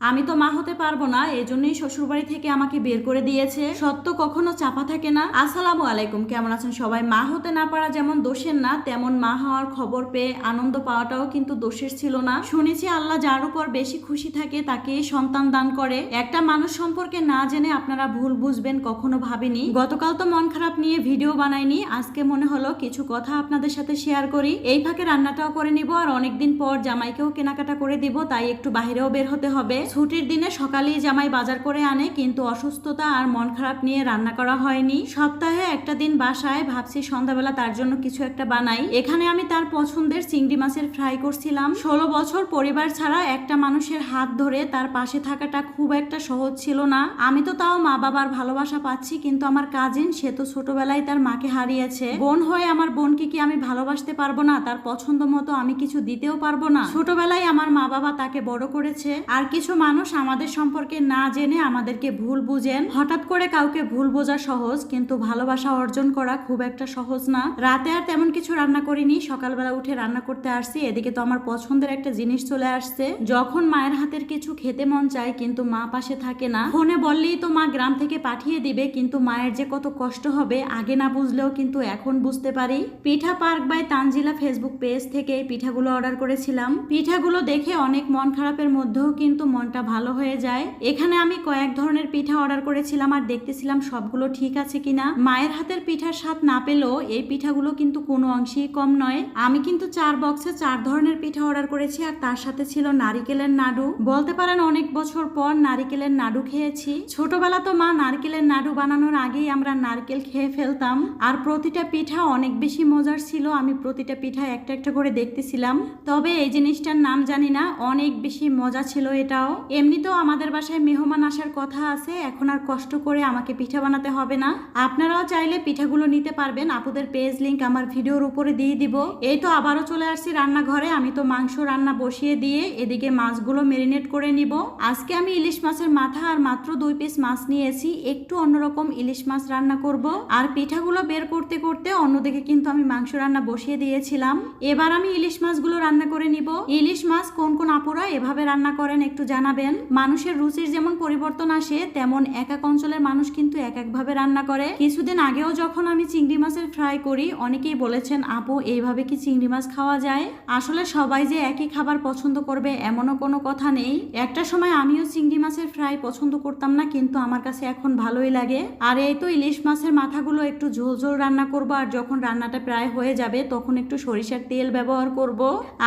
আমি তো মা হতে পারব না, এজন্যই শ্বশুরবাড়ি থেকে আমাকে বের করে দিয়েছে। সত্য কখনো চাপা থাকে না। আসসালামু আলাইকুম, কেমন আছেন সবাই? মা হতে না পারা যেমন দোষের না, তেমন মা হওয়ার খবর পেয়ে আনন্দ পাওয়াটাও কিন্তু দোষের ছিল না। শুনেছি আল্লাহ যার উপর বেশি খুশি থাকে তাকে সন্তান দান করে। একটা মানুষ সম্পর্কে না জেনে আপনারা ভুল বুঝবেন কখনো ভাবিনি। গতকাল তো মন খারাপ নিয়ে ভিডিও বানাইনি, আজকে মনে হলো কিছু কথা আপনাদের সাথে শেয়ার করি। এই ফাঁকে রান্নাটাও করে নিব আর অনেকদিন পর জামাইকেও কেনাকাটা করে দিব, তাই একটু বাইরেও বের হতে হবে। ছুটির দিনে সকালেই জামাই বাজার করে আনে, কিন্তু অসুস্থতা আর মন খারাপ নিয়ে রান্না করা হয়নি। সপ্তাহে একটা দিন বাসায়, ভাবছি সন্ধ্যাবেলা তার জন্য কিছু একটা বানাই। এখানে আমি তার পছন্দের চিংড়ি মাছের ফ্রাই করছিলাম। ষোলো বছর পরিবার ছাড়া একটা মানুষের হাত ধরে তার পাশে থাকাটা খুব একটা সহজ ছিল না। আমি তো তাও মা বাবার ভালোবাসা পাচ্ছি, কিন্তু আমার কাজিন, সে তো ছোটবেলায় তার মাকে হারিয়েছে। বোন হয়ে আমার বোনকে কি আমি ভালোবাসতে পারব না? তার পছন্দ মতো আমি কিছু দিতেও পারব না। ছোটবেলায় আমার মা বাবা তাকে বড় করেছে। আর কিছু মানুষ আমাদের সম্পর্কে না জেনে আমাদেরকে ভুল বুঝেন। হঠাৎ করে কাউকে ভুল বোঝা সহজ, কিন্তু ভালোবাসা অর্জন করা খুব একটা সহজ না। রাতে আর তেমন কিছু রান্না করিনি, সকালবেলা উঠে রান্না করতে আসছি, এদিকে তো আমার পছন্দের একটা জিনিস চলে আসছে। যখন মায়ের হাতের কিছু খেতে মন চায়, কিন্তু মা পাশে থাকে না। ফোনে বললেই তো মা গ্রাম থেকে পাঠিয়ে দিবে, কিন্তু মায়ের যে কত কষ্ট হবে, আগে না বুঝলেও কিন্তু এখন বুঝতে পারি। Pitha park by Tanzila Facebook page থেকে পিঠাগুলো অর্ডার করেছিলাম। পিঠাগুলো দেখে অনেক মন খারাপের মধ্যেও কিন্তু মনটা ভালো হয়ে যায়। এখানে আমি কয়েক ধরনের পিঠা অর্ডার করেছিলাম আর দেখতেছিলাম সবগুলো ঠিক আছে কিনা। মায়ের হাতের পিঠার স্বাদ না পেলেও এই পিঠাগুলো কিন্তু কোনো অংশেই কম নয়। আমি কিন্তু চার বক্সে চার ধরনের পিঠা অর্ডার করেছি আর তার সাথে ছিল নারিকেলের নাড়ু। বলতে পারেন অনেক বছর পর নারিকেলের নাড়ু খেয়েছি। ছোটবেলা তো মা নারকেলের নাড়ু বানানোর আগেই আমরা নারকেল খেয়ে ফেলতাম। আর প্রতিটা পিঠা অনেক বেশি মজার ছিল। আমি প্রতিটা পিঠা একটা একটা করে দেখতেছিলাম। তবে এই জিনিসটার নাম জানি না। অনেক বেশি মজা ছিল এটাও। এমনিতেও আমাদের বাসায় মেহমান আসার কথা আছে, এখন আর কষ্ট করে আমাকে পিঠা বানাতে হবে না। আপনারাও চাইলে পিঠাগুলো নিতে পারবেন, আপুদের পেজ লিংক আমার ভিডিওর উপরে দিয়ে দিব। এই তো আবারও চলে আসছি রান্নাঘরে, আমি তো মাংস রান্না বসিয়ে দিয়ে এদিকে মাছগুলো মেরিনেট করে নিব। আজকে আমি ইলিশ মাছের মাথা আর মাত্র দুই পিস মাছ নিয়েছি, একটু অন্যরকম ইলিশ মাছ রান্না করব। আর পিঠাগুলো বের করতে করতে অন্যদিকে কিন্তু আমি মাংস রান্না বসিয়ে দিয়েছিলাম। এবার আমি ইলিশ মাছগুলো রান্না করে নিব। ইলিশ মাছ কোন কোন আপুরা এভাবে রান্না করেন একটু জানাবেন, মানুষের রুচির যেমন পরিবর্তন আসে, তেমন এক এক অঞ্চলের মানুষ কিন্তু এক একভাবে রান্না করে। কিছুদিন আগেও যখন আমি চিংড়ি মাছের ফ্রাই করি, অনেকেই বলেছেন, আপু, এইভাবে কি চিংড়ি মাছ খাওয়া যায়? আসলে সবাই যে একই খাবার পছন্দ করবে, এমনও কোনো কথা নেই। একটা সময় আমিও চিংড়ি মাছের ফ্রাই পছন্দ করতাম না, কিন্তু আমার কাছে এখন ভালোই লাগে। আর এই তো ইলিশ মাছের মাথাগুলো একটু ঝোল ঝোল রান্না করব, আর যখন রান্নাটা প্রায় হয়ে যাবে, তখন একটু সরিষার তেল ব্যবহার করব।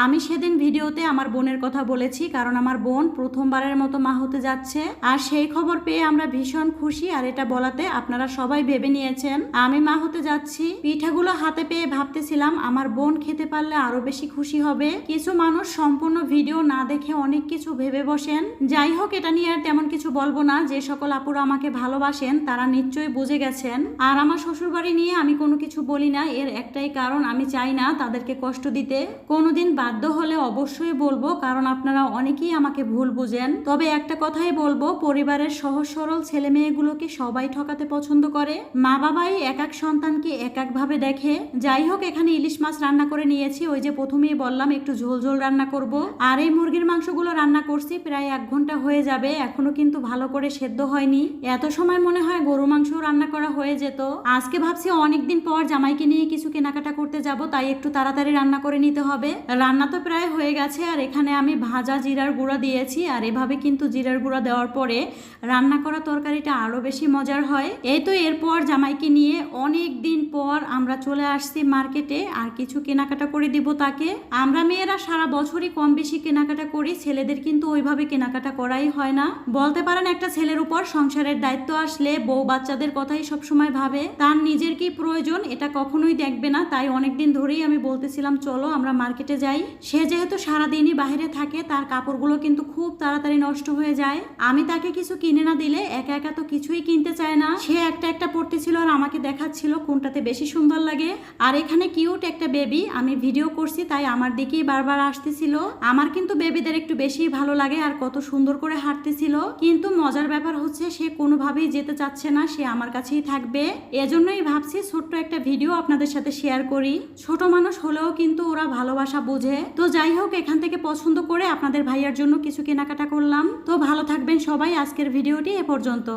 আমি সেদিন ভিডিওতে আমার বোনের কথা বলেছি, কারণ আমার বোন প্রথমবারের মতো মা হতে যাচ্ছে। আর সেই খবর পেয়ে আমরা ভীষণ খুশি, আর এটা বলাতে আপনারা সবাই ভেবে নিয়েছেন। আমি মা হতে যাচ্ছি। পিঠাগুলো হাতে পেয়ে ভাবতেছিলাম, আমার বোন খেতে পারলে আরও বেশি খুশি হবে। কিছু মানুষ সম্পূর্ণ ভিডিও না দেখে অনেক কিছু ভেবে বসেন। যাই হোক, এটা নিয়ে আর তেমন কিছু বলব না। যে সকল আপুরা আমাকে ভালোবাসেন, তারা নিশ্চয়ই বুঝে গেছেন। আর আমার শ্বশুরবাড়ি নিয়ে আমি কোনো কিছু বলি না, এর একটাই কারণ আমি চাই না তাদেরকে কষ্ট দিতে। কোনোদিন বাধ্য হলে অবশ্যই বলব, কারণ আপনারা অনেকেই আমাকে ভুল বুঝেন তবে একটা কথাই বলব, পরিবারের সহজ সরল ছেলে মেয়েগুলোকে সবাই ঠকাতে পছন্দ করে। মা বাবাই এক এক সন্তানকে এক একভাবে দেখে। যাই হোক, এখানে ইলিশ মাছ রান্না করে নিয়েছি, ওই যে প্রথমেই বললাম, একটু ঝোল ঝোল রান্না করব। আর এই মুরগির মাংসগুলো রান্না করছি, প্রায় এক ঘণ্টা হয়ে যাবে, এখনও কিন্তু ভালো করে সেদ্ধ হয়নি। এত সময় মনে হয় গরু মাংস রান্না করা হয়ে যেত। আজকে ভাবছি অনেকদিন পর জামাইকে নিয়ে কিছু কেনাকাটা করতে যাব, তাই একটু তাড়াতাড়ি রান্না করে নিতে হবে। রান্না তো প্রায় হয়ে গেছে, আর এখানে আমি ভাজা, জিরার গুঁড়া দিয়েছি, আর এভাবে কিন্তু জিরার গুঁড়া দেওয়ার পরে রান্না করা তরকারিটা আরও বেশি মজার হয়। এই তো এরপর জামাইকে নিয়ে অনেক দিন পর আমরা চলে আসছি মার্কেটে আর কিছু কেনাকাটা করে দিব তাকে। আমরা মেয়েরা সারা বছরই কম বেশি কেনাকাটা করি, ছেলেদের কিন্তু ওইভাবে কেনাকাটা করাই হয় না। বলতে পারেন একটা ছেলের উপর সংসারের দায়িত্ব আসলে, বউ বাচ্চাদের কথাই সবসময় ভাবে। তার নিজের কি প্রয়োজন এটা কখনোই দেখবে না, তাই অনেকদিন ধরেই আমি বলতেছিলাম, চলো আমরা মার্কেটে যাই। সে যেহেতু সারাদিনই বাইরে থাকে, তার কাপড়গুলো কিন্তু খুব তাড়াতাড়ি নষ্ট হয়ে যায়। আমি তাকে কিছু কিনে না দিলে একা একা তো কিছুই কিনতে চায় না। সে একটা একটা পড়তেছিল আর আমাকে দেখাচ্ছিল কোনটাতে বেশি সুন্দর লাগে। আর এখানে কিউট একটা বেবি আমি ভিডিও করছি, তাই আমার দিকেই বারবার আসতেছিল। আমার কিন্তু বেবিদের একটু বেশি ভালো লাগে আর কত সুন্দর করে হাঁটতেছিল। কিন্তু মজার ব্যাপার হচ্ছে, সে কোনোভাবেই যেতে চাচ্ছে না, সে আমার কাছেই থাকবে। এজন্যই ভাবছি ছোট্ট একটা ভিডিও আপনাদের সাথে শেয়ার করি। ছোট মানুষ হলেও কিন্তু ওরা ভালোবাসা বোঝে। তো যাই হোক, এখান থেকে পছন্দ করে আপনাদের ভাইয়ার জন্য কিছু কেনাকাটা কেনাকাটা করলাম। তো ভালো থাকবেন সবাই, আজকের ভিডিওটি এ পর্যন্ত।